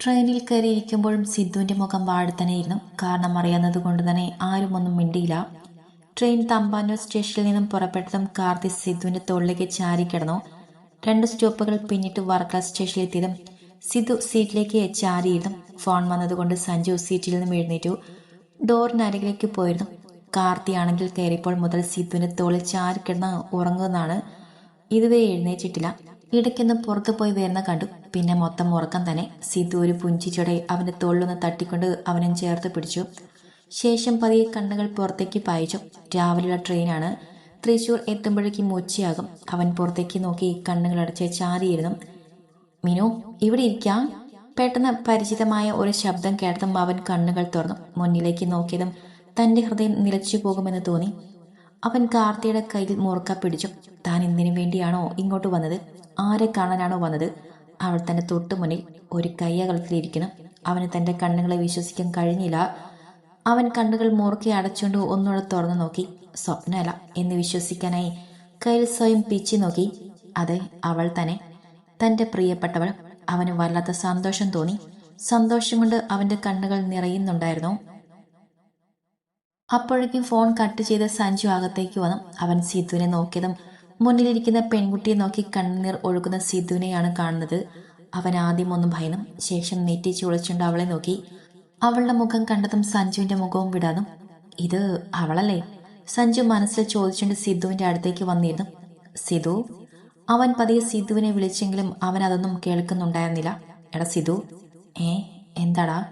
ട്രെയിനിൽ കയറിയിരിക്കുമ്പോഴും സിദ്ധുവിന്റെ മുഖം വാഴത്തനെയിരുന്നു കാരണം അറിയാവുന്നത് കൊണ്ട് തന്നെ ആരും ഒന്നും മിണ്ടിയില്ല. ട്രെയിൻ തമ്പാനൂർ സ്റ്റേഷനിൽ നിന്നും പുറപ്പെട്ടതും കാർത്തി സിദ്ധുവിന്റെ തോളിലേക്ക് ചാരിക്കിടന്നു രണ്ട് സ്റ്റോപ്പുകൾ പിന്നിട്ട് വർക്കല സ്റ്റേഷനിലെത്തിയതും സിദ്ധു സീറ്റിലേക്ക് ചാരിയിരുന്നു. ഫോൺ വന്നതുകൊണ്ട് സഞ്ജു സീറ്റിൽ നിന്നും എഴുന്നേറ്റു. ഡോറിനരികിലേക്ക് പോയിരുന്നു. കാർത്തി ആണെങ്കിൽ കയറിയപ്പോൾ മുതൽ സിദ്ധുവിന്റെ തോളിൽ ചാരിക്കിടന്ന് ഉറങ്ങുന്നതാണ് ഇതുവരെ എഴുന്നേറ്റിട്ടില്ല. ഇടയ്ക്കൊന്ന് പുറത്തു പോയി വരുന്ന കണ്ടു. പിന്നെ മൊത്തം ഉറക്കം തന്നെ. സിദ്ധു ഒരു പുഞ്ചിച്ചോടെ അവന്റെ തോളിലൊന്ന് തട്ടിക്കൊണ്ട് അവനും ചേർത്ത് പിടിച്ചു. ശേഷം പതിയെ കണ്ണുകൾ പുറത്തേക്ക് പായിച്ചു. രാവിലെയുള്ള ട്രെയിനാണ്. തൃശൂർ എത്തുമ്പോഴേക്കും ഉച്ചയാകും. അവൻ പുറത്തേക്ക് നോക്കി കണ്ണുകൾ അടച്ച് ചാരിയിരുന്നു. മിനു ഇവിടെ ഇരിക്കാം? പെട്ടെന്ന് പരിചിതമായ ഒരു ശബ്ദം കേട്ടതും അവൻ കണ്ണുകൾ തുറന്നു. മുന്നിലേക്ക് നോക്കിയതും തന്റെ ഹൃദയം നിലച്ചു പോകുമെന്ന് തോന്നി. അവൻ കാർത്തിയുടെ കയ്യിൽ മുറുക്ക പിടിച്ചു. താൻ എന്തിനു വേണ്ടിയാണോ ഇങ്ങോട്ട് വന്നത്? ആരെ കാണാനാണോ വന്നത്? അവൾ തന്റെ തൊട്ടു മുന്നിൽ ഒരു കയ്യകലത്തിലിരിക്കണം അവന് തന്റെ കണ്ണുകളെ വിശ്വസിക്കാൻ കഴിഞ്ഞില്ല. അവൻ കണ്ണുകൾ മുറുക്കി അടച്ചുകൊണ്ട് ഒന്നുകൂടെ തുറന്നു നോക്കി. സ്വപ്നമല്ല എന്ന് വിശ്വസിക്കാനായി കയ്യിൽ സ്വയം പിച്ചി നോക്കി. അതെ അവൾ തന്നെ. തന്റെ പ്രിയപ്പെട്ടവൾ. അവന് വല്ലാത്ത സന്തോഷം തോന്നി. സന്തോഷം കൊണ്ട് അവന്റെ കണ്ണുകൾ നിറയുന്നുണ്ടായിരുന്നു. അപ്പോഴേക്കും ഫോൺ കട്ട് ചെയ്ത സഞ്ജു അകത്തേക്ക് വന്നു. അവൻ സിദ്ധുവിനെ നോക്കിയതും മുന്നിലിരിക്കുന്ന പെൺകുട്ടിയെ നോക്കി കണ്ണുനീർ ഒഴുകുന്ന സിദ്ധുവിനെയാണ് കാണുന്നത്. അവൻ ആദ്യം ഒന്ന് ഭയന്നും ശേഷം നെറ്റി ചുളിച്ചുകൊണ്ട് അവളെ നോക്കി. അവളുടെ മുഖം കണ്ടതും സഞ്ജുവിന്റെ മുഖവും വിടാതും ഇത് അവളല്ലേ? സഞ്ജു മനസ്സിൽ ചോദിച്ചുകൊണ്ട് സിദ്ധുവിന്റെ അടുത്തേക്ക് വന്നിരുന്നു. സിധു അവൻ പതിയെ സിദ്ധുവിനെ വിളിച്ചെങ്കിലും അവൻ അതൊന്നും കേൾക്കുന്നുണ്ടായിരുന്നില്ല. എടാ സിധു ഏ എന്താടാ?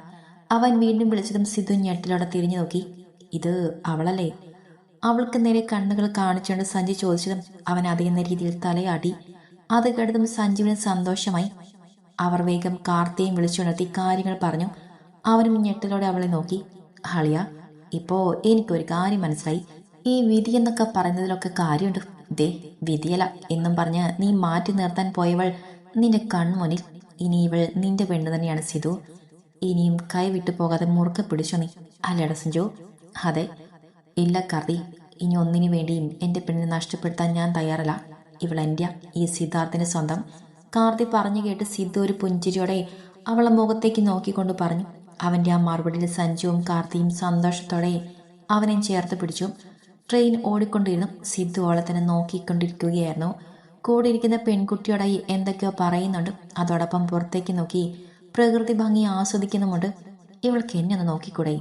അവൻ വീണ്ടും വിളിച്ചതും സിധു ഞെട്ടിലോടെ തിരിഞ്ഞു നോക്കി. ഇത് അവളല്ലേ? അവൾക്ക് നേരെ കണ്ണുകൾ കാണിച്ചുകൊണ്ട് സഞ്ജു ചോദിച്ചതും അവൻ അതേന്ന രീതിയിൽ തലയാടി അത് കേട്ടതും സഞ്ജുവിന് സന്തോഷമായി. അവർ വേഗം കാർത്തിയും വിളിച്ചുണർത്തി കാര്യങ്ങൾ പറഞ്ഞു. അവനും ഞെട്ടലോടെ അവളെ നോക്കി. ഹളിയ ഇപ്പോ എനിക്കൊരു കാര്യം മനസ്സിലായി. ഈ വിധി എന്നൊക്കെ പറയുന്നതിലൊക്കെ കാര്യമുണ്ട്. ദേ വിധിയല എന്നും പറഞ്ഞ് നീ മാറ്റി നിർത്താൻ പോയവൾ നിന്റെ കൺമുന്നിൽ. ഇനി ഇവൾ നിന്റെ പെണ്ണ് തന്നെയാണ് സിധു. ഇനിയും കൈവിട്ടു പോകാതെ മുറുക്കെ പിടിച്ചു നീ. അല്ലട സഞ്ജു? അതെ. ഇല്ല കറി ഇനി ഒന്നിനു വേണ്ടിയും എന്റെ പെണ്ണിനെ നഷ്ടപ്പെടുത്താൻ ഞാൻ തയ്യാറല്ല. ഇവൾ എന്റെ ഈ സിദ്ധാർത്ഥിന് സ്വന്തം. കാർത്തി പറഞ്ഞു കേട്ട് സിദ്ധു ഒരു പുഞ്ചിരിയോടെ അവളെ മുഖത്തേക്ക് നോക്കിക്കൊണ്ട് പറഞ്ഞു അവന്റെ ആ മറുപടിയിൽ സഞ്ജുവും കാർത്തിയും സന്തോഷത്തോടെ അവനെ ചേർത്ത് പിടിച്ചു. ട്രെയിൻ ഓടിക്കൊണ്ടിരുന്നു. സിദ്ധു അവളെ തന്നെ നോക്കിക്കൊണ്ടിരിക്കുകയായിരുന്നു. കൂടെ ഇരിക്കുന്ന പെൺകുട്ടിയോടായി എന്തൊക്കെയോ പറയുന്നുണ്ട്. അതോടൊപ്പം പുറത്തേക്ക് നോക്കി പ്രകൃതി ഭംഗി ആസ്വദിക്കുന്നുമുണ്ട്. ഇവൾക്ക് എന്നെ ഒന്ന് നോക്കിക്കൂടെ?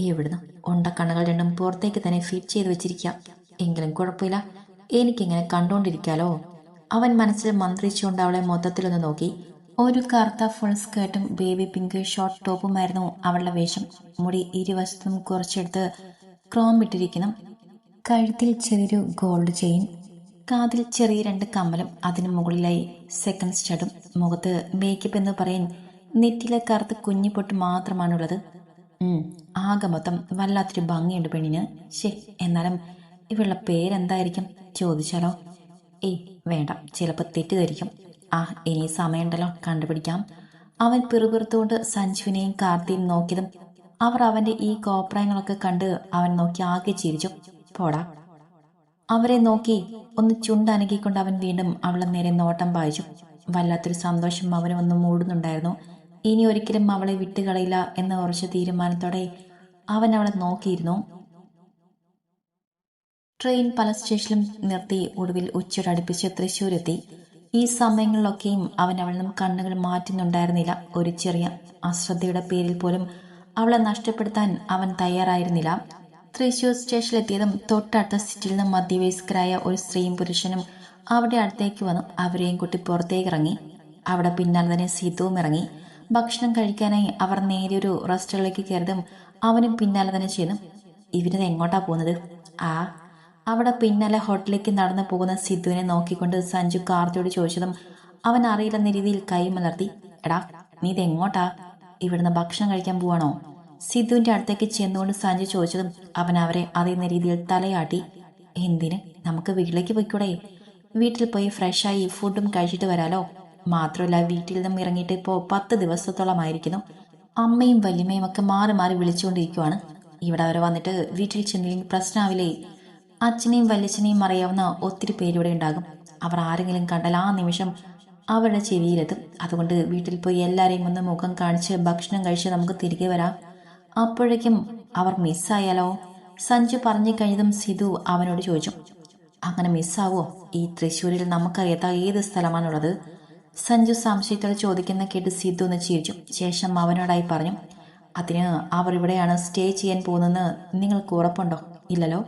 എവിടുന്ന് ഉണ്ടക്കണ്ണുകൾ രണ്ടും പുറത്തേക്ക് തന്നെ ഫിറ്റ് ചെയ്ത് വെച്ചിരിക്കാം. എങ്കിലും കുഴപ്പമില്ല. എനിക്കിങ്ങനെ കണ്ടുകൊണ്ടിരിക്കാലോ അവൻ മനസ്സിൽ മന്ത്രിച്ചുകൊണ്ട് അവളെ മൊത്തത്തിലൊന്ന് നോക്കി. ഒരു കറുത്ത ഫുൾ സ്കേർട്ടും ബേബി പിങ്ക് ഷോർട്ട് ടോപ്പുമായിരുന്നു അവളുടെ വേഷം. മുടി ഇരുവശത്തും കുറച്ചെടുത്ത് ക്രോം ഇട്ടിരിക്കണം കഴുത്തിൽ ചെറിയൊരു ഗോൾഡ് ചെയിൻ കാതിൽ ചെറിയ രണ്ട് കമ്മലും അതിന് മുകളിലായി സെക്കൻഡ് സ്റ്റഡും മുഖത്ത് മേക്കപ്പ് എന്ന് പറയാൻ നെറ്റിലെ കറുത്ത കുഞ്ഞിപ്പൊട്ട് മാത്രമാണുള്ളത്. ആകെ മൊത്തം വല്ലാത്തൊരു ഭംഗിയുണ്ട് പെണ്ണിന്. ശേ എന്നാലും ഇവളുടെ പേരെന്തായിരിക്കും? ചോദിച്ചാലോ? ഏയ് വേണ്ട. ചിലപ്പോൾ തെറ്റിദ്ധരിക്കും. ആ ഇനി സമയമുണ്ടല്ലോ. കണ്ടുപിടിക്കാം. അവൻ പിറുപിറുത്തുകൊണ്ട് സഞ്ജുവിനെയും കാർത്തിയും നോക്കിയതും അവർ അവന്റെ ഈ കോപ്രായങ്ങളൊക്കെ കണ്ട് അവൻ നോക്കി ആകെ ചിരിച്ചു. പോടാ. അവരെ നോക്കി ഒന്ന് ചുണ്ടനക്കിക്കൊണ്ട് അവൻ വീണ്ടും അവളെ നേരെ നോട്ടം പായിച്ചു. വല്ലാത്തൊരു സന്തോഷം അവനൊന്ന് മൂടുന്നുണ്ടായിരുന്നു. ഇനി ഒരിക്കലും അവളെ വിട്ടുകളയില്ല എന്ന ഉറച്ച തീരുമാനത്തോടെ അവൻ അവളെ നോക്കിയിരുന്നു. ട്രെയിൻ പല സ്റ്റേഷനിലും നിർത്തി ഒടുവിൽ ഉച്ചയോടടുപ്പിച്ച് തൃശ്ശൂരെത്തി. ഈ സമയങ്ങളിലൊക്കെയും അവൻ നിന്നും കണ്ണുകൾ മാറ്റുന്നുണ്ടായിരുന്നില്ല. ഒരു ചെറിയ അശ്രദ്ധയുടെ പേരിൽ പോലും അവളെ നഷ്ടപ്പെടുത്താൻ അവൻ തയ്യാറായിരുന്നില്ല. തൃശ്ശൂർ സ്റ്റേഷനിലെത്തിയതും തൊട്ടടുത്ത സിറ്റിയിൽ നിന്നും മധ്യവയസ്കരായ ഒരു സ്ത്രീയും പുരുഷനും അവിടെ അടുത്തേക്ക് വന്നു. അവരെയും കുട്ടി പുറത്തേക്ക് ഇറങ്ങി. അവിടെ പിന്നാലെ തന്നെ സീതവും ഇറങ്ങി. ഭക്ഷണം കഴിക്കാനായി അവർ നേരെ ഒരു റെസ്റ്റോറന്റിലേക്ക് കയറിയതും അവനും പിന്നാലെ തന്നെ ചെയ്തു ഇവരിത് എങ്ങോട്ടാ പോകുന്നത്? ആ അവിടെ പിന്നാലെ ഹോട്ടലിലേക്ക് നടന്നു പോകുന്ന സിദ്ധുവിനെ നോക്കിക്കൊണ്ട് സഞ്ജു കാർത്തിയോട് ചോദിച്ചതും അവൻ അറിയില്ലെന്ന രീതിയിൽ കൈമലർത്തി എടാ നീ ഇത് എങ്ങോട്ടാ? ഇവിടുന്ന് ഭക്ഷണം കഴിക്കാൻ പോവാണോ? സിദ്ധുവിന്റെ അടുത്തേക്ക് ചെന്നുകൊണ്ട് സഞ്ജു ചോദിച്ചതും അവൻ അവരെ അറിയുന്ന രീതിയിൽ തലയാട്ടി. എന്തിന്? നമുക്ക് വീട്ടിലേക്ക് പോയിക്കൂടെ? വീട്ടിൽ പോയി ഫ്രഷായി ഫുഡും കഴിച്ചിട്ട് വരാലോ? മാത്രമല്ല വീട്ടിൽ നിന്നും ഇറങ്ങിയിട്ട് ഇപ്പോൾ പത്ത് ദിവസത്തോളമായിരിക്കുന്നു. അമ്മയും വല്യമ്മയും ഒക്കെ മാറി മാറി വിളിച്ചുകൊണ്ടിരിക്കുവാണ്. ഇവിടെ വരെ വന്നിട്ട് വീട്ടിൽ ചെന്നില്ലെങ്കിൽ പ്രശ്നമാവില്ലേ അച്ഛനെയും വല്യച്ഛനെയും അറിയാവുന്ന ഒത്തിരി പേരിവിടെ ഉണ്ടാകും. അവർ ആരെങ്കിലും കണ്ടാൽ ആ നിമിഷം അവരുടെ ചെവിയിലെത്തും. അതുകൊണ്ട് വീട്ടിൽ പോയി എല്ലാവരെയും ഒന്ന് മുഖം കാണിച്ച് ഭക്ഷണം കഴിച്ച് നമുക്ക് തിരികെ വരാം. അപ്പോഴേക്കും അവർ മിസ്സായാലോ? സഞ്ജു പറഞ്ഞു കഴിഞ്ഞതും സിധു അവനോട് ചോദിച്ചു. അങ്ങനെ മിസ്സാവോ? ഈ തൃശ്ശൂരിൽ നമുക്കറിയാത്ത ഏത് സ്ഥലമാണുള്ളത്? സഞ്ജു സംശയത്തോടെ ചോദിക്കുന്ന കേട്ട് സിദ്ധു ഒന്ന് ചിരിച്ചു. ശേഷം അവനോടായി പറഞ്ഞു അതിന് അവർ ഇവിടെയാണ് സ്റ്റേ ചെയ്യാൻ പോകുന്നതെന്ന് നിങ്ങൾക്ക് ഉറപ്പുണ്ടോ? ഇല്ലല്ലോ.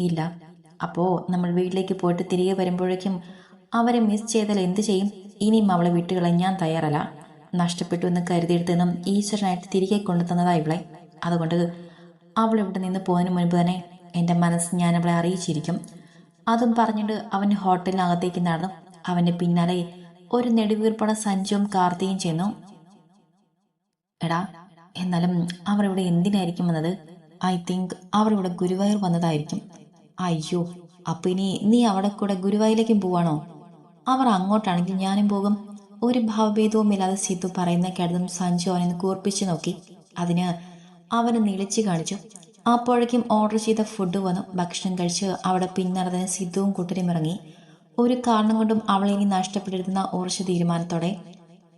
ഇല്ല. അപ്പോ നമ്മൾ വീട്ടിലേക്ക് പോയിട്ട് തിരികെ വരുമ്പോഴേക്കും അവരെ മിസ് ചെയ്താൽ എന്ത് ചെയ്യും? ഇനിയും അവളെ വിട്ടുകളെ ഞാൻ തയ്യാറല്ല. നഷ്ടപ്പെട്ടു എന്ന് കരുതിയെടുത്തെന്നും ഈശ്വരനായിട്ട് തിരികെ കൊണ്ടുതന്നതാ ഇവളെ. അതുകൊണ്ട് അവൾ ഇവിടെ നിന്ന് പോകുന്നതിന് മുൻപ് തന്നെ എന്റെ മനസ്സ് ഞാൻ അവളെ അറിയിച്ചിരിക്കും. അതും പറഞ്ഞിട്ട് അവൻ ഹോട്ടലിനകത്തേക്ക് നടന്നു. അവന്റെ പിന്നാലെ ഒരു നെടുവീർപ്പണ സഞ്ജുവും കാർത്തിയും ചെന്നു എടാ എന്നാലും അവർ ഇവിടെ എന്തിനായിരിക്കും വന്നത് ഐ തിങ്ക് അവർ ഇവിടെ ഗുരുവായൂർ വന്നതായിരിക്കും. അയ്യോ അപ്പൊ ഇനി നീ അവിടെ കൂടെ ഗുരുവായൂരിലേക്കും പോവാണോ? അവർ അങ്ങോട്ടാണെങ്കിൽ ഞാനും പോകും. ഒരു ഭാവഭേദവും ഇല്ലാതെ സിദ്ധു പറയുന്ന കേട്ടതും സഞ്ജു അവനെ കൂർപ്പിച്ചു നോക്കി. അതിന് അവന് നിളിച്ചു കാണിച്ചു. അപ്പോഴേക്കും ഓർഡർ ചെയ്ത ഫുഡ് വന്നു. ഭക്ഷണം കഴിച്ച് അവിടെ പിന്നറതിന് സിദ്ധുവും കൂട്ടരും ഇറങ്ങി. ഒരു കാരണം കൊണ്ടും അവളെ ഇനി നഷ്ടപ്പെട്ടിരുന്ന ഉറച്ച തീരുമാനത്തോടെ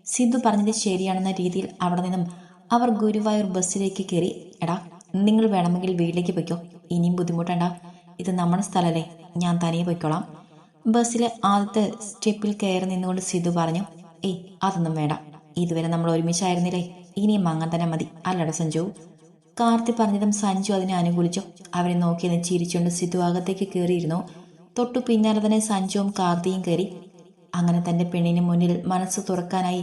സിദ്ധു പറഞ്ഞത് ശരിയാണെന്ന രീതിയിൽ അവിടെ നിന്നും അവർ ഗുരുവായൂർ ബസ്സിലേക്ക് കയറി എടാ നിങ്ങൾ വേണമെങ്കിൽ വീട്ടിലേക്ക് പൊയ്ക്കോ. ഇനിയും ബുദ്ധിമുട്ടണ്ട. ഇത് നമ്മുടെ സ്ഥലമല്ലേ ഞാൻ തനിയെ പൊയ്ക്കോളാം. ബസ്സിലെ ആദ്യത്തെ സ്റ്റെപ്പിൽ കയറി നിന്നുകൊണ്ട് സിദ്ധു പറഞ്ഞു ഏയ് അതൊന്നും വേണ്ട. ഇതുവരെ നമ്മൾ ഒരുമിച്ചായിരുന്നില്ലേ? ഇനിയും അങ്ങനെ തന്നെ മതി. അല്ലട സഞ്ജു. കാർത്തി പറഞ്ഞതും സഞ്ജു അതിനെ അനുകൂലിച്ചു. അവരെ നോക്കിയെന്ന് ചിരിച്ചുകൊണ്ട് സിദ്ധു അകത്തേക്ക് കയറിയിരുന്നു. തൊട്ടു പിന്നാലെ തന്നെ സഞ്ജുവും കാർത്തിയും കയറി. അങ്ങനെ തന്റെ പെണ്ണിന് മുന്നിൽ മനസ്സ് തുറക്കാനായി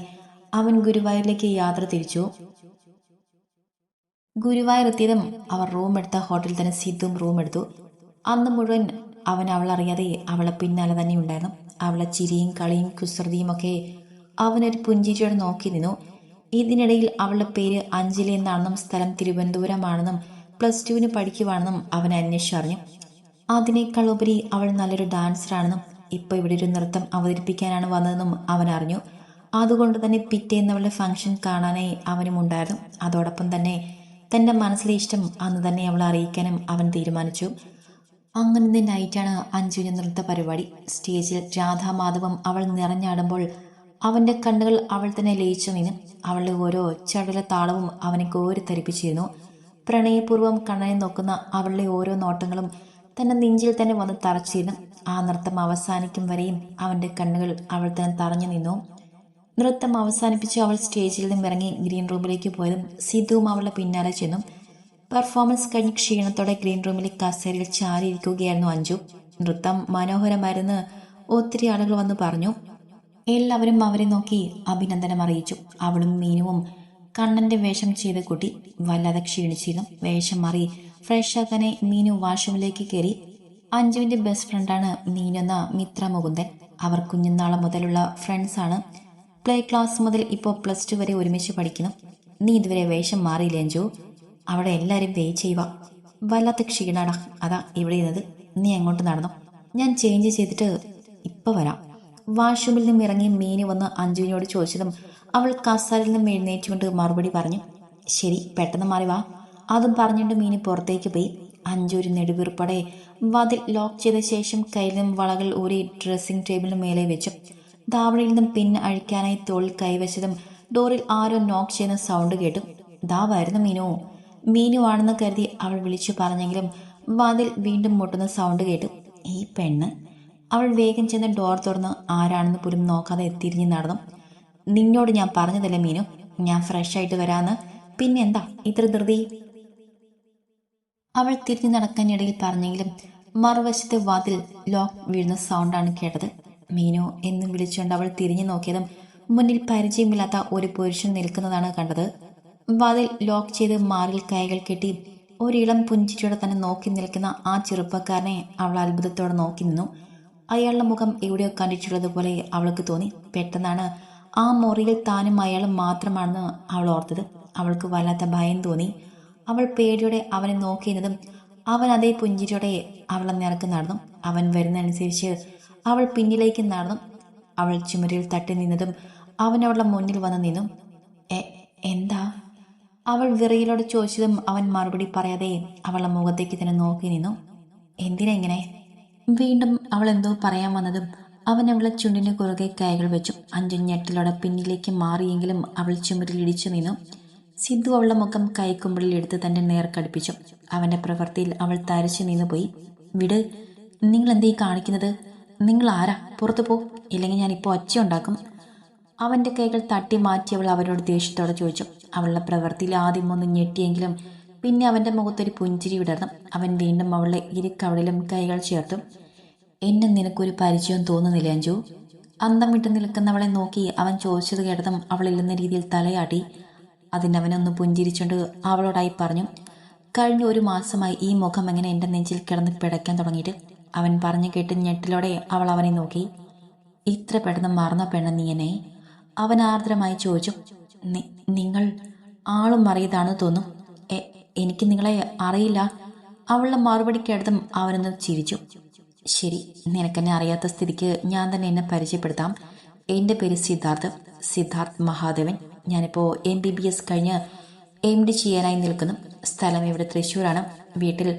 അവൻ ഗുരുവായൂരിലേക്ക് യാത്ര തിരിച്ചു. ഗുരുവായൂർ എത്തിയതും അവർ റൂം എടുത്ത ഹോട്ടലിൽ തന്നെ സിദ്ധും റൂം എടുത്തു. അന്ന് മുഴുവൻ അവൻ അവൾ അറിയാതെ അവളെ പിന്നാലെ തന്നെ ഉണ്ടായിരുന്നു. അവളെ ചിരിയും കളിയും കുസൃതിയും ഒക്കെ അവനൊരു പുഞ്ചിരിയോടെ നോക്കി നിന്നു. ഇതിനിടയിൽ അവളുടെ പേര് അഞ്ജലി എന്നാണെന്നും സ്ഥലം തിരുവനന്തപുരമാണെന്നും പ്ലസ് ടുവിന് പഠിക്കുവാണെന്നും അവൻ അന്വേഷിച്ചറിഞ്ഞു. അതിനേക്കാൾ ഉപരി അവൾ നല്ലൊരു ഡാൻസറാണെന്നും ഇപ്പൊ ഇവിടെ ഒരു നൃത്തം അവതരിപ്പിക്കാനാണ് വന്നതെന്നും അവൻ അറിഞ്ഞു. അതുകൊണ്ട് തന്നെ പിറ്റേന്ന് അവളുടെ ഫംഗ്ഷൻ കാണാനായി അവനും ഉണ്ടായിരുന്നു. അതോടൊപ്പം തന്നെ തന്റെ മനസ്സിലെ ഇഷ്ടം അന്ന് തന്നെ അവളെ അറിയിക്കാനും അവൻ തീരുമാനിച്ചു. അങ്ങനെ നൈറ്റാണ് അഞ്ജുവിന്റെ നൃത്ത പരിപാടി. സ്റ്റേജിൽ രാധാമാധവം അവൾ നിറഞ്ഞാടുമ്പോൾ അവന്റെ കണ്ണുകൾ അവൾ തന്നെ ലയിച്ചു നിന്ന് അവളുടെ ഓരോ ചടല താളവും അവനെ കോരിത്തരിപ്പിച്ചിരുന്നു. പ്രണയപൂർവം കണ്ണനെ നോക്കുന്ന അവളുടെ ഓരോ നോട്ടങ്ങളും തന്റെ നെഞ്ചിൽ തന്നെ വന്ന് തറച്ചിരുന്നു. ആ നൃത്തം അവസാനിക്കും വരെയും അവന്റെ കണ്ണുകൾ അവൾ തന്നെ തറഞ്ഞു നിന്നു. നൃത്തം അവസാനിപ്പിച്ച് അവൾ സ്റ്റേജിൽ നിന്നും ഇറങ്ങി ഗ്രീൻ റൂമിലേക്ക് പോയതും സിദ്ധുവും അവളുടെ പിന്നാലെ ചെന്നു. പെർഫോമൻസ് കഴിഞ്ഞ് ക്ഷീണത്തോടെ ഗ്രീൻ റൂമിലെ കസേരയിൽ ചാരിയിരിക്കുകയായിരുന്നു അഞ്ജു. നൃത്തം മനോഹരമായിരുന്നു ഒത്തിരി ആളുകൾ വന്ന് പറഞ്ഞു. എല്ലാവരും അവരെ നോക്കി അഭിനന്ദനം അറിയിച്ചു. അവളും മീനുവും കണ്ണന്റെ വേഷം ചെയ്ത കുട്ടി വല്ലാതെ ക്ഷീണിച്ചിരുന്നു. വേഷം മാറി ഫ്രഷ് ആക്കാനെ മീനു വാഷ്റൂമിലേക്ക് കയറി. അഞ്ജുവിന്റെ ബെസ്റ്റ് ഫ്രണ്ടാണ് മീനു എന്ന മിത്ര മുകുന്ദൻ. അവർ കുഞ്ഞുനാളം മുതലുള്ള ആണ്. പ്ലേ ക്ലാസ് മുതൽ ഇപ്പോൾ പ്ലസ് ടു വരെ ഒരുമിച്ച് പഠിക്കുന്നു. നീ ഇതുവരെ വേഷം മാറിയില്ലേ അഞ്ജു? അവിടെ എല്ലാവരും വേ ചെയ്യുക വല്ലാത്ത ക്ഷീണാടാ. അതാ ഇവിടെ ഇരുന്നത്. നീ അങ്ങോട്ട് നടന്നു. ഞാൻ ചേഞ്ച് ചെയ്തിട്ട് ഇപ്പൊ വരാം. വാഷ്റൂമിൽ നിന്നും ഇറങ്ങി മീന് വന്ന് അഞ്ജുവിനോട് ചോദിച്ചതും അവൾ കസാലിൽ നിന്നും എഴുന്നേറ്റുകൊണ്ട് മറുപടി പറഞ്ഞു. ശരി പെട്ടെന്ന് മാറി വാ. അതും പറഞ്ഞുകൊണ്ട് മീനി പുറത്തേക്ക് പോയി. അഞ്ചൊരു നെടുവീർപ്പടെ വാതിൽ ലോക്ക് ചെയ്ത ശേഷം കയ്യിൽ നിന്നും വളകൾ ഊരി ഡ്രസ്സിംഗ് ടേബിളിന് മേലെ വെച്ചു. ധാവണയിൽ നിന്നും പിന്നെ അഴിക്കാനായി തോളിൽ കൈവച്ചതും ഡോറിൽ ആരോ നോക്ക് ചെയ്യുന്ന സൗണ്ട് കേട്ടു. ധാവായിരുന്നു മീനു. മീനു ആണെന്ന് കരുതി അവൾ വിളിച്ചു പറഞ്ഞെങ്കിലും വാതിൽ വീണ്ടും മുട്ടുന്ന സൗണ്ട് കേട്ടു. ഈ പെണ്ണ്? അവൾ വേഗം ചെന്ന് ഡോർ തുറന്ന് ആരാണെന്ന് പോലും നോക്കാതെ തിരിഞ്ഞു നടന്നു. നിന്നോട് ഞാൻ പറഞ്ഞതല്ലേ മീനു? ഞാൻ ഫ്രഷ് ആയിട്ട് വരാന്ന്. പിന്നെന്താ? ഇത്ര ധൃതി? അവൾ തിരിഞ്ഞു നടക്കാനിടയിൽ പറഞ്ഞെങ്കിലും മറുവശത്തെ വാതിൽ ലോക്ക് വീഴുന്ന സൗണ്ടാണ് കേട്ടത്. മീനു എന്നും വിളിച്ചുകൊണ്ട് അവൾ തിരിഞ്ഞു നോക്കിയതും മുന്നിൽ പരിചയമില്ലാത്ത ഒരു പുരുഷൻ നിൽക്കുന്നതാണ് കണ്ടത്. വാതിൽ ലോക്ക് ചെയ്ത് മാറിൽ കൈകൾ കെട്ടി ഒരിളം പുഞ്ചിരിയോടെ തന്നെ നോക്കി നിൽക്കുന്ന ആ ചെറുപ്പക്കാരനെ അവൾ അത്ഭുതത്തോടെ നോക്കി നിന്നു. അയാളുടെ മുഖം എവിടെയോ കണ്ടിട്ടുള്ളതുപോലെ അവൾക്ക് തോന്നി. പെട്ടെന്നാണ് ആ മുറിയിൽ താനും അയാളും മാത്രമാണെന്ന് അവൾ ഓർത്തത്. അവൾക്ക് വല്ലാത്ത ഭയം തോന്നി. അവൾ പേടിയോടെ അവനെ നോക്കിയിരുന്നതും അവൻ അതേ പുഞ്ചിരിയോടെ അവളെ നിറക്ക് നടന്നു അവൻ വരുന്നതനുസരിച്ച് അവൾ പിന്നിലേക്ക് നടന്നു അവൾ ചുമരിൽ തട്ടി നിന്നതും അവൻ അവളുടെ മുന്നിൽ വന്ന് നിന്നു എ എന്താ? അവൾ വിറയിലോട് ചോദിച്ചതും അവൻ മറുപടി പറയാതെ അവളുടെ മുഖത്തേക്ക് തന്നെ നോക്കി നിന്നു എന്തിനെങ്ങനെ വീണ്ടും അവൾ എന്തോ പറയാൻ വന്നതും അവൻ അവളെ ചുണ്ടിന് കുറുകെ കൈകൾ വെച്ചു അഞ്ചു ഞെട്ടിലോടെ പിന്നിലേക്ക് മാറിയെങ്കിലും അവൾ ചുമരിൽ ഇടിച്ചു നിന്നു സിദ്ധു അവളുടെ മുഖം കൈക്കുമ്പിളിൽ എടുത്ത് തന്റെ നേർക്കടുപ്പിച്ചു അവന്റെ പ്രവൃത്തിയിൽ അവൾ തരച്ചു നിന്ന് പോയി വിട് നിങ്ങൾ എന്തേ കാണിക്കുന്നത്? നിങ്ങൾ ആരാ? പുറത്തു പോ. ഇല്ലെങ്കിൽ ഞാൻ ഇപ്പോൾ ഒച്ച ഉണ്ടാക്കും. അവന്റെ കൈകൾ തട്ടി മാറ്റി അവൾ അവനോട് ദേഷ്യത്തോടെ ചോദിച്ചു. അവളുടെ പ്രവൃത്തിയിൽ ആദ്യം ഒന്ന് ഞെട്ടിയെങ്കിലും പിന്നെ അവന്റെ മുഖത്തൊരു പുഞ്ചിരി വിടർന്നു. അവൻ വീണ്ടും അവളെ ഇരിക്കവളിലും കൈകൾ ചേർത്തു. എന്നെ നിനക്കൊരു പരിചയം തോന്നുന്നില്ല അഞ്ജു? അന്തം വിട്ട് നിൽക്കുന്നവളെ നോക്കി അവൻ ചോദിച്ചത് കേട്ടതും അവൾ രീതിയിൽ തലയാട്ടി. അതിനവനൊന്ന് പുഞ്ചിരിച്ചുകൊണ്ട് അവളോടായി പറഞ്ഞു കഴിഞ്ഞ ഒരു മാസമായി ഈ മുഖം എങ്ങനെ എന്റെ നെഞ്ചിൽ കിടന്ന് പിടയ്ക്കാൻ തുടങ്ങിയിട്ട്? അവൻ പറഞ്ഞു കേട്ട് ഞെട്ടിലോടെ അവൾ അവനെ നോക്കി. ഇത്ര പെട്ടെന്ന് മറന്ന പെണ്ണ നീ എന്നെ? അവൻ ആർദ്രമായി ചോദിച്ചു. "നി- നിങ്ങൾ ആളും അറിയതാണെന്ന് തോന്നും. "എ- എനിക്ക് നിങ്ങളെ അറിയില്ല. അവളുടെ മറുപടി കേട്ടതും അവനൊന്ന് ചിരിച്ചു. ശരി നിനക്കെന്നെ അറിയാത്ത സ്ഥിതിക്ക് ഞാൻ തന്നെ എന്നെ പരിചയപ്പെടുത്താം. എന്റെ പേര് സിദ്ധാർത്ഥ്. സിദ്ധാർത്ഥ് മഹാദേവൻ. ഞാനിപ്പോൾ എം ബി ബി എസ് കഴിഞ്ഞ് എം ഡി ചെയ്യാനായി നിൽക്കുന്നു. സ്ഥലം ഇവിടെ തൃശ്ശൂരാണ്. വീട്ടിൽ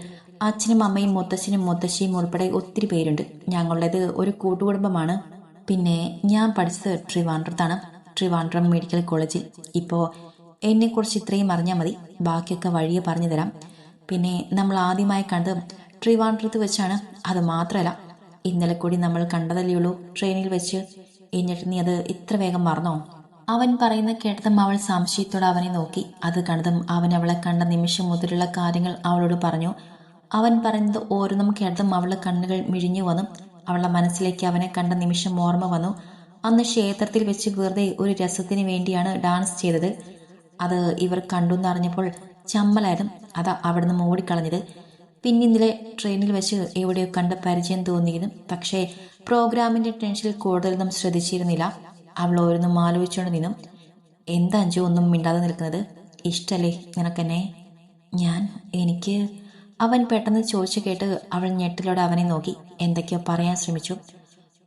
അച്ഛനും അമ്മയും മുത്തശ്ശനും മുത്തശ്ശിയും ഉൾപ്പെടെ ഒത്തിരി പേരുണ്ട്. ഞങ്ങളുടേത് ഒരു കൂട്ടുകുടുംബമാണ്. പിന്നെ ഞാൻ പഠിച്ചത് ട്രിവാൻഡ്രത്താണ്. ട്രിവാൻഡ്രം മെഡിക്കൽ കോളേജിൽ. ഇപ്പോൾ എന്നെക്കുറിച്ച് ഇത്രയും അറിഞ്ഞാൽ മതി. ബാക്കിയൊക്കെ വഴിയെ പറഞ്ഞു തരാം. പിന്നെ നമ്മൾ ആദ്യമായി കണ്ടത് ട്രിവാൻഡ്രത്ത് വെച്ചാണ്. അത് മാത്രമല്ല ഇന്നലെ കൂടി നമ്മൾ കണ്ടതല്ലേ ഉള്ളൂ ട്രെയിനിൽ വെച്ച്. എന്നിട്ട് നീ അത് ഇത്ര വേഗം മറന്നോ? അവൻ പറയുന്ന കേട്ടതും അവൾ സംശയത്തോടെ അവനെ നോക്കി. അത് കണ്ടതും അവൻ അവളെ കണ്ട നിമിഷം മുതലുള്ള കാര്യങ്ങൾ അവളോട് പറഞ്ഞു. അവൻ പറയുന്നത് ഓരോന്നും കേട്ടതും അവളുടെ കണ്ണുകൾ മിഴിഞ്ഞു വന്നു. അവളുടെ മനസ്സിലേക്ക് അവനെ കണ്ട നിമിഷം ഓർമ്മ വന്നു. അന്ന് ക്ഷേത്രത്തിൽ വെച്ച് വെറുതെ ഒരു രസത്തിന് വേണ്ടിയാണ് ഡാൻസ് ചെയ്തത്. അത് ഇവർ കണ്ടു എന്നറിഞ്ഞപ്പോൾ ചമ്മലായിരുന്നു. അതാ അവിടുന്ന് ഓടിക്കളഞ്ഞത് പിന്നെ ഇന്നലെ ട്രെയിനിൽ വെച്ച് എവിടെയോ കണ്ട പരിചയം തോന്നിയിരുന്നു. പക്ഷേ പ്രോഗ്രാമിന്റെ ടെൻഷനിൽ കൂടുതലൊന്നും ശ്രദ്ധിച്ചിരുന്നില്ല. അവൾ ഓരോന്നും ആലോചിച്ചുകൊണ്ട് നിന്നും. എന്താ അഞ്ചു ഒന്നും മിണ്ടാതെ നിൽക്കുന്നത്? ഇഷ്ടല്ലേ നിനക്കെന്നെ? ഞാൻ എനിക്ക്. അവൻ പെട്ടെന്ന് ചോദിച്ചു കേട്ട് അവൾ ഞെട്ടിലോടെ അവനെ നോക്കി. എന്തൊക്കെയോ പറയാൻ ശ്രമിച്ചു.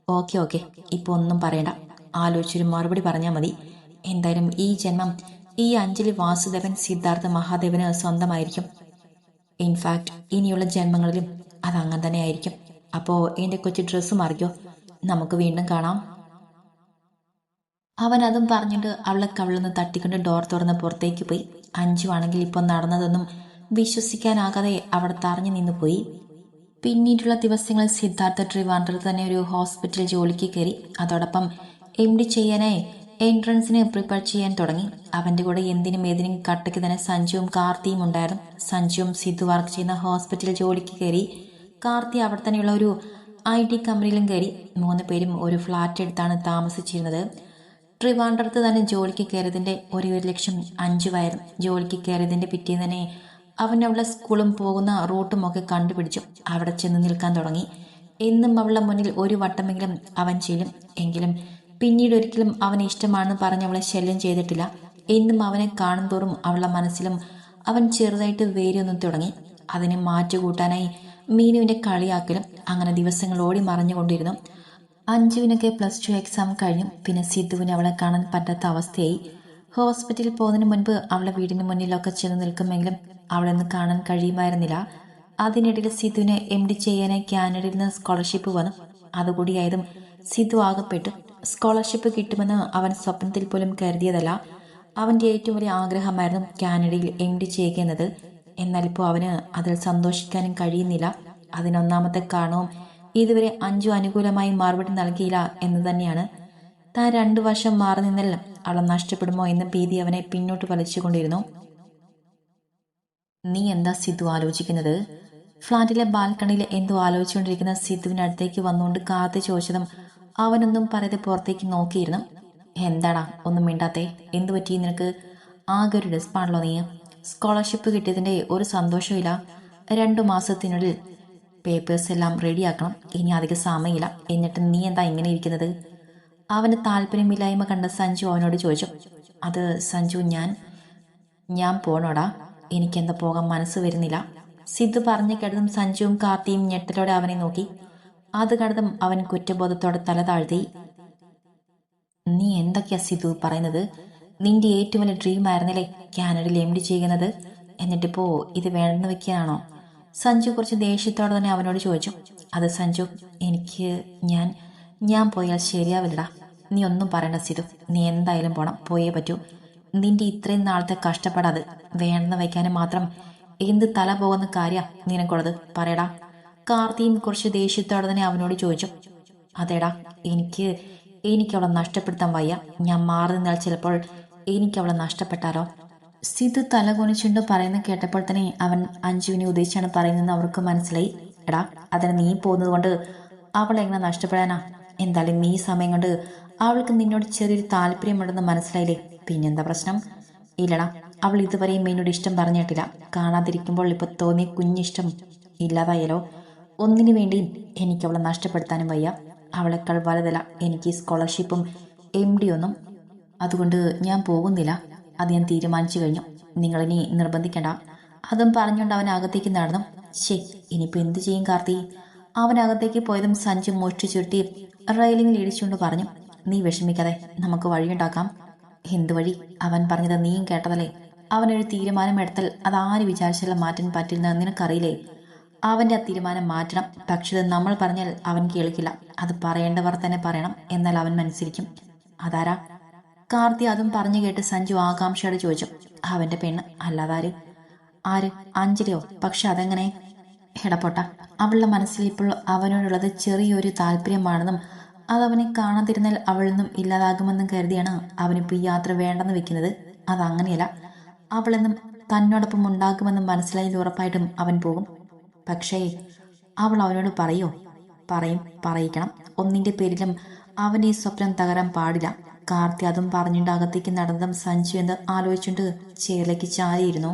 Okay okay. ഇപ്പോൾ ഒന്നും പറയണ്ട. ആലോചിച്ചൊരു മറുപടി പറഞ്ഞാൽ മതി. എന്തായാലും ഈ ജന്മം ഈ അഞ്ജലി വാസുദേവൻ സിദ്ധാർത്ഥ മഹാദേവന് സ്വന്തമായിരിക്കും. ഇൻഫാക്ട് ഇനിയുള്ള ജന്മങ്ങളിലും അത് അങ്ങനെ തന്നെ ആയിരിക്കും. അപ്പോൾ എന്റെ കൊച്ചു ഡ്രസ്സ് മാറിക്കോ? നമുക്ക് വീണ്ടും കാണാം. അവൻ അതും പറഞ്ഞിട്ട് അവളെ കവിളിന്ന് തട്ടിക്കൊണ്ട് ഡോർ തുറന്ന് പുറത്തേക്ക് പോയി. അഞ്ചു ആണെങ്കിൽ ഇപ്പോൾ നടന്നതൊന്നും വിശ്വസിക്കാനാകാതെ അവിടെ തറഞ്ഞു നിന്ന് പോയി. പിന്നീടുള്ള ദിവസങ്ങളിൽ സിദ്ധാർത്ഥ ട്രിവാൻഡ്രത്ത് തന്നെ ഒരു ഹോസ്പിറ്റൽ ജോലിക്ക് കയറി. അതോടൊപ്പം എം ഡി ചെയ്യാനായി എൻട്രൻസിന് പ്രിപ്പയർ ചെയ്യാൻ തുടങ്ങി. അവന്റെ കൂടെ എന്തിനും ഏതിനും കട്ടയ്ക്ക് തന്നെ സഞ്ജുവും കാർത്തിയും ഉണ്ടായിരുന്നു. സഞ്ജുവും സിദ്ധു വർക്ക് ചെയ്യുന്ന ഹോസ്പിറ്റൽ ജോലിക്ക് കയറി. കാർത്തി അവിടെ തന്നെയുള്ള ഒരു ഐ ടി കമ്പനിയിലും കയറി. മൂന്ന് പേരും ഒരു ഫ്ലാറ്റ് എടുത്താണ് താമസിച്ചിരുന്നത്. ട്രിവാൻഡ്രത്ത് തന്നെ ജോലിക്ക് കയറിയതിന്റെ ഒരു ഒരു ലക്ഷം അഞ്ചു വയറും ജോലിക്ക് കയറിയതിന്റെ പിറ്റേന്ന് തന്നെ അവൻ അവളെ സ്കൂളും പോകുന്ന റൂട്ടും ഒക്കെ കണ്ടുപിടിച്ചു. അവിടെ ചെന്ന് നിൽക്കാൻ തുടങ്ങി. എന്നും അവളുടെ മുന്നിൽ ഒരു വട്ടമെങ്കിലും അവൻ ചെല്ലും. എങ്കിലും പിന്നീട് ഒരിക്കലും അവനെ ഇഷ്ടമാണെന്ന് പറഞ്ഞ് അവളെ ശല്യം ചെയ്തിട്ടില്ല. എന്നും അവനെ കാണും തോറും അവളുടെ മനസ്സിലും അവൻ ചെറുതായിട്ട് വേരൊന്നും തുടങ്ങി. അതിനെ മാറ്റുകൂട്ടാനായി മീനുവിന്റെ കളിയാക്കലും അങ്ങനെ ദിവസങ്ങൾ ഓടി മറഞ്ഞുകൊണ്ടിരുന്നു. അഞ്ജുവിനൊക്കെ പ്ലസ് ടു എക്സാം കഴിഞ്ഞു. പിന്നെ സിദ്ധുവിന് അവളെ കാണാൻ പറ്റാത്ത അവസ്ഥയായി. ഹോസ്പിറ്റലിൽ പോകുന്നതിന് മുൻപ് അവളെ വീടിന് മുന്നിലൊക്കെ ചെന്ന് നിൽക്കുമെങ്കിലും അവളെന്ന് കാണാൻ കഴിയുമായിരുന്നില്ല. അതിനിടയിൽ സിദ്ധുവിനെ എം ഡി ചെയ്യാനായി കാനഡയിൽ നിന്ന് സ്കോളർഷിപ്പ് വന്നു. അതുകൂടിയായതും സിദ്ധു ആകപ്പെട്ടു. സ്കോളർഷിപ്പ് കിട്ടുമെന്ന് അവൻ സ്വപ്നത്തിൽ പോലും കരുതിയതല്ല. അവന്റെ ഏറ്റവും വലിയ ആഗ്രഹമായിരുന്നു കാനഡയിൽ എം ഡി ചെയ്യുക എന്നത്. എന്നാൽ ഇപ്പോൾ അവന് അതിൽ സന്തോഷിക്കാനും കഴിയുന്നില്ല. അതിനൊന്നാമത്തെ കാരണവും ഇതുവരെ അഞ്ചു അനുകൂലമായി മറുപടി നൽകിയില്ല എന്ന് തന്നെയാണ്. താൻ രണ്ടു വർഷം മാറി നിന്നല്ല അവളെ നഷ്ടപ്പെടുമോ എന്ന ഭീതി അവനെ പിന്നോട്ട് വലിച്ചുകൊണ്ടിരുന്നു. നീ എന്താ സിദ്ധു ആലോചിക്കുന്നത്? ഫ്ലാറ്റിലെ ബാൽക്കണിയിൽ എന്തോ ആലോചിച്ചുകൊണ്ടിരിക്കുന്ന സിദ്ധുവിനടുത്തേക്ക് വന്നുകൊണ്ട് കാത്തു ചോദിച്ചതും അവനൊന്നും പറയാതെ പുറത്തേക്ക് നോക്കിയിരുന്നു. എന്താടാ ഒന്നും മിണ്ടാത്തേ? എന്തു പറ്റി നിനക്ക്? ആകെ ഒരു ഡെസ്പാണല്ലോ നീ. സ്കോളർഷിപ്പ് കിട്ടിയതിന്റെ ഒരു സന്തോഷമില്ല രണ്ടു മാസത്തിനുള്ളിൽ പേപ്പേഴ്സ് എല്ലാം റെഡിയാക്കണം ഇനി അധികം സമയമില്ല. എന്നിട്ട് നീ എന്താ ഇങ്ങനെ ഇരിക്കുന്നത്? അവന് താല്പര്യമില്ലായ്മ കണ്ട സഞ്ജു അവനോട് ചോദിച്ചു. അത് സഞ്ജു ഞാൻ ഞാൻ പോണോടാ. എനിക്കെന്താ പോകാൻ മനസ്സ് വരുന്നില്ല. സിദ്ധു പറഞ്ഞു കേട്ടതും സഞ്ജുവും കാർത്തിയും ഞെട്ടലോടെ അവനെ നോക്കി. അത് കണ്ടതും അവൻ കുറ്റബോധത്തോടെ തല താഴ്ത്തി. നീ എന്തൊക്കെയാ സിദ്ധു പറയുന്നത്? നിന്റെ ഏറ്റവും വലിയ ഡ്രീം ആയിരുന്നില്ലേ കാനഡയിൽ എം ഡി ചെയ്യുന്നത്? എന്നിട്ടിപ്പോ ഇത് വേണ്ടെന്ന് വെക്കാനാണോ? സഞ്ജു കുറച്ച് ദേഷ്യത്തോടെ തന്നെ അവനോട് ചോദിച്ചു. അത് സഞ്ജു എനിക്ക് ഞാൻ ഞാൻ പോയാൽ ശരിയാവില്ലടാ. നീ ഒന്നും പറയണ്ട സിതു നീ എന്തായാലും പോണം. പോയേ പറ്റൂ. നിന്റെ ഇത്രയും നാളത്തെ കഷ്ടപ്പെടാത് വേണ്ടെന്ന് വയ്ക്കാനും മാത്രം എന്ത് തല പോകുന്ന കാര്യ നിനക്കുള്ളത്? പറയടാ. കാർത്തിയും കുറച്ച് ദേഷ്യത്തോടെ തന്നെ അവനോട് ചോദിച്ചു. അതേടാ എനിക്ക് എനിക്കവളെ നഷ്ടപ്പെടുത്താൻ വയ്യ. ഞാൻ മാറി നിന്നാൽ ചിലപ്പോൾ എനിക്കവളെ നഷ്ടപ്പെട്ടാലോ? സിധു തല കുനിച്ചുണ്ട് പറയുന്ന കേട്ടപ്പോൾ തന്നെ അവൻ അഞ്ജുവിനെ ഉദ്ദേശിച്ചാണ് പറയുന്നതെന്ന് അവർക്ക് മനസ്സിലായി. എടാ അതിന് നീ പോകുന്നത് കൊണ്ട് അവളെ എങ്ങനെ നഷ്ടപ്പെടാനാ? എന്തായാലും നീ സമയം കൊണ്ട് അവൾക്ക് നിന്നോട് ചെറിയൊരു താല്പര്യമുണ്ടെന്ന് മനസ്സിലായില്ലേ? പിന്നെന്താ പ്രശ്നം? ഇല്ലടാ അവൾ ഇതുവരെയും എന്നോട് ഇഷ്ടം പറഞ്ഞിട്ടില്ല കാണാതിരിക്കുമ്പോൾ ഇപ്പോൾ തോന്നിയ കുഞ്ഞിഷ്ടം ഇല്ലാതായാലോ? ഒന്നിനു വേണ്ടിയും എനിക്ക് അവളെ നഷ്ടപ്പെടുത്താനും വയ്യ. അവളെക്കാൾ വലുതല്ല. എനിക്ക് സ്കോളർഷിപ്പും എം ഡി ഒന്നും. അതുകൊണ്ട് ഞാൻ പോകുന്നില്ല. അത് ഞാൻ തീരുമാനിച്ചു കഴിഞ്ഞു. നിങ്ങളിനി നിർബന്ധിക്കണ്ട. അതും പറഞ്ഞുകൊണ്ട് അവൻ അകത്തേക്ക് നടന്നു. ശേ ഇനിയിപ്പോൾ എന്തു ചെയ്യും കാർത്തി? അവൻ അകത്തേക്ക് പോയതും സഞ്ജു മോഷ്ടി ചുരുട്ടി റെയിലിംഗിൽ ഇടിച്ചുകൊണ്ട് പറഞ്ഞു നീ വിഷമിക്കാതെ നമുക്ക് വഴിയുണ്ടാക്കാം എന്തു വഴി? അവൻ പറഞ്ഞത് നീയും കേട്ടതല്ലേ. അവനൊരു തീരുമാനം എടുത്താൽ അത് ആര് വിചാരിച്ചാലും മാറ്റാൻ പറ്റില്ലെന്ന് നിനക്കറിയില്ലേ? അവന്റെ ആ തീരുമാനം മാറ്റണം. പക്ഷെ ഇത് നമ്മൾ പറഞ്ഞാൽ അവൻ കേൾക്കില്ല. അത് പറയേണ്ടവർ തന്നെ പറയണം. എന്നാൽ അവൻ മനസ്സിരിക്കും അതാരാ? കാർത്തി അതും പറഞ്ഞു കേട്ട് സഞ്ജു ആകാംക്ഷയോട് ചോദിച്ചു അവന്റെ പെണ്ണ് അല്ലാതാര് ആര്? അഞ്ജലിയോ? പക്ഷെ അതെങ്ങനെ? ഇടപൊട്ട അവളുടെ മനസ്സിൽ ഇപ്പോൾ അവനോടുള്ളത് ചെറിയൊരു താല്പര്യമാണെന്നും അതവനെ കാണാതിരുന്നാൽ അവളിൽ നിന്നും ഇല്ലാതാകുമെന്നും കരുതിയാണ് അവനിപ്പോൾ ഈ യാത്ര വേണ്ടെന്ന് വെക്കുന്നത്. അതങ്ങനെയല്ല അവളെന്നും തന്നോടൊപ്പം ഉണ്ടാകുമെന്നും മനസ്സിലായി ഉറപ്പായിട്ടും അവൻ പോകും. പക്ഷേ അവൾ അവനോട് പറയോ? പറയും പറയിക്കണം. ഒന്നിന്റെ പേരിലും അവന്റെ ഈ സ്വപ്നം തകരാൻ പാടില്ല. കാർത്തി അതും പറഞ്ഞുകൊണ്ട് അകത്തേക്ക് നടന്നതും സഞ്ജു എന്ന് ആലോചിച്ചുകൊണ്ട് ചേറിലേക്ക് ചാരിയിരുന്നു.